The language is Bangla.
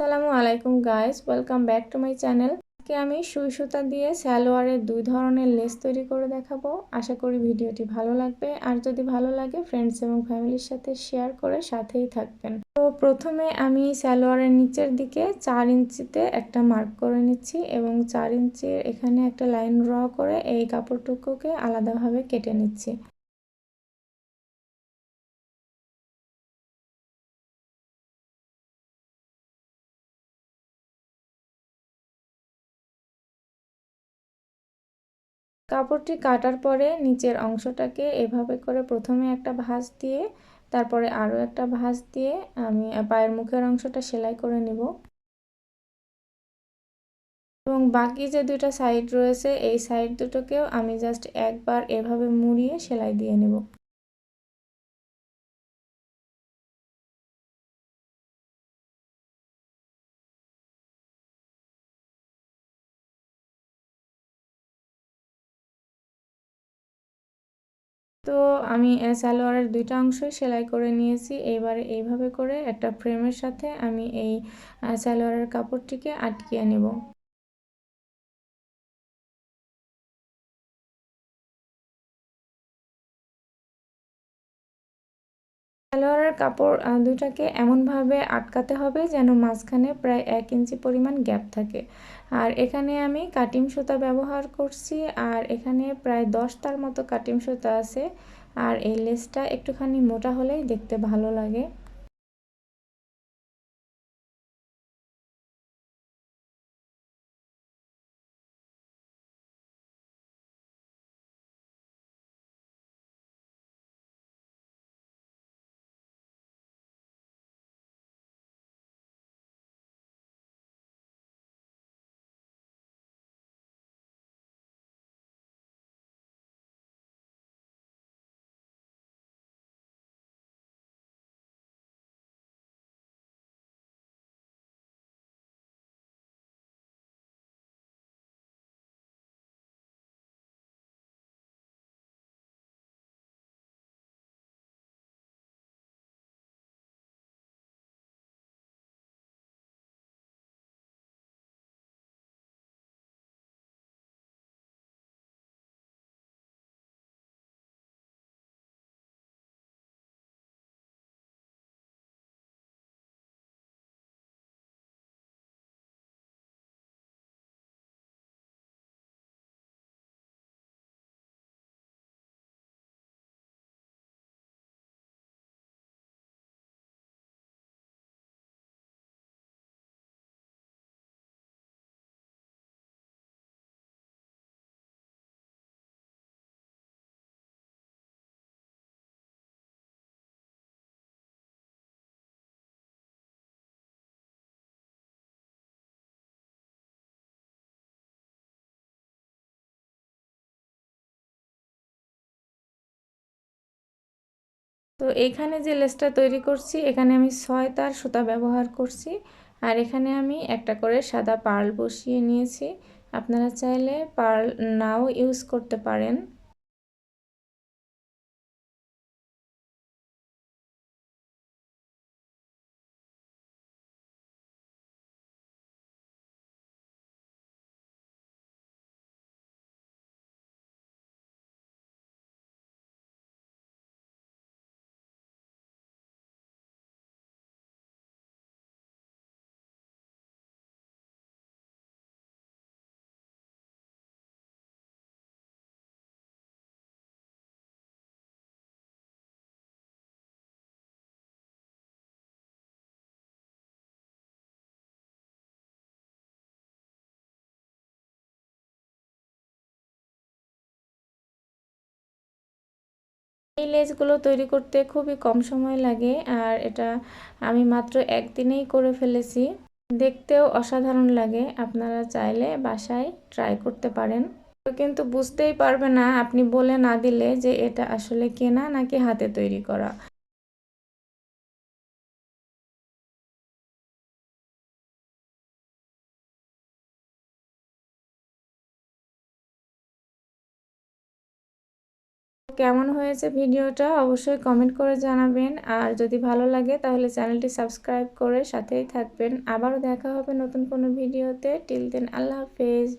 আসসালামু আলাইকুম guys welcome back to my channel আজকে আমি সুই সুতা দিয়ে স্যালোয়ারের দুই ধরনের লেস তৈরি করে দেখাবো। আশা করি ভিডিওটি ভালো লাগবে। আর যদি ভালো লাগে ফ্রেন্ডস এবং ফ্যামিলির সাথে শেয়ার করে সাথেই থাকবেন। তো প্রথমে আমি স্যালোয়ারের নিচের দিকে চার ইঞ্চিতে একটা মার্ক করে নিচ্ছি এবং চার ইঞ্চির এখানে একটা লাইন ড্র করে এই কাপড়টুকুকে আলাদাভাবে কেটে নিচ্ছি। কাপড়টি কাটার পরে নিচের অংশটাকে এভাবে করে প্রথমে একটা ভাঁজ দিয়ে, তারপরে আরও একটা ভাঁজ দিয়ে আমি পায়ের মুখের অংশটা সেলাই করে নিব। এবং বাকি যে দুটা সাইড রয়েছে, এই সাইড দুটোকেও আমি জাস্ট একবার এভাবে মুড়িয়ে সেলাই দিয়ে নেব। তো আমি সালোয়ারের দুইটা অংশই সেলাই করে নিয়েছি। এবারে এইভাবে করে একটা ফ্রেমের সাথে আমি এই সালোয়ারের কাপড়টিকে আটকিয়ে নেব। সালোয়ারের কাপড় দুটাকে এমনভাবে আটকাতে হবে যেন মাঝখানে প্রায় এক ইঞ্চি পরিমাণ গ্যাপ থাকে। আর এখানে আমি কাটিম সুতা ব্যবহার করছি, আর এখানে প্রায় দশটার মতো কাটিম সুতা আছে। আর এই লেসটা একটুখানি মোটা হলেই দেখতে ভালো লাগে। তো এখানে যে লেসটা তৈরি করছি, এখানে আমি ছয় তার সুতা ব্যবহার করছি। আর এখানে আমি একটা করে সাদা পার্ল বসিয়ে নিয়েছি। আপনারা চাইলে পার্ল নাও ইউজ করতে পারেন। এই লেজগুলো তৈরি করতে খুবই কম সময় লাগে আর এটা আমি মাত্র একদিনেই করে ফেলেছি। দেখতেও অসাধারণ লাগে, আপনারা চাইলে বাসায় ট্রাই করতে পারেন। কিন্তু বুঝতেই পারবে না, আপনি বলে না দিলে যে এটা আসলে কেনা নাকি হাতে তৈরি করা। কেমন হয়েছে ভিডিওটা অবশ্যই কমেন্ট করে জানাবেন। আর যদি ভালো লাগে তাহলে চ্যানেলটি সাবস্ক্রাইব করে সাথেই থাকবেন। আবারও দেখা হবে নতুন কোনো ভিডিওতে। টিল দেন আল্লাহ হাফেজ।